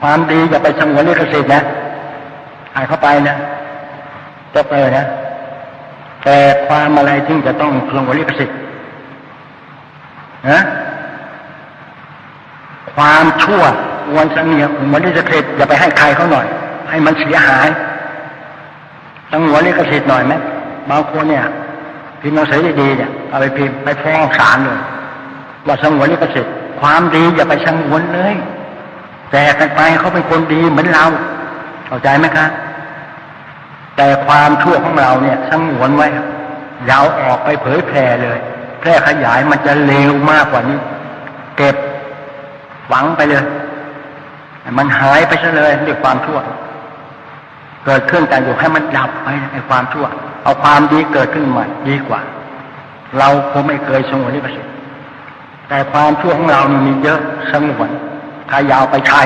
ความดีอย่าไปสงวนลิขสิทธิ์นะอ่านเข้าไปนะจบเลยนะ แต่ความอะไรที่จะต้องสงวนลิขสิทธิ์นะความชั่วควรสงวนลิขสิทธิ์อย่าไปให้ใครเขาหน่อย ให้มันเสียหายสงวนลิขสิทธิ์หน่อยไหมบางคนเนี่ยพิมพ์หนังสือดีๆเนี่ยเอาไปพิมพ์ไปฟ้องศาลเลยว่าสงวนลิขสิทธิ์ความดีอย่าไปสงวนเลย แต่กันไปเขาเป็นคนดีเหมือนเรา เข้าใจไหมครับแต่ความชั่วของเราเนี่ยสงวนไว้เราออกไปเผยแผ่เลย แพร่ขยายมันจะเลวมากกว่านี้ เก็บหวังไปเลย มันหายไปซะเลยด้วยความชั่ว เกิดขึ้นแต่อยู่ให้มันดับไปในความชั่ว เอาความดีเกิดขึ้นใหม่ดีกว่า เราคงไม่เคยสงวนลิขสิทธิ์แต่ความชั่วของเรานี่มีเยอะสงวน ถ้ายาวไปใช้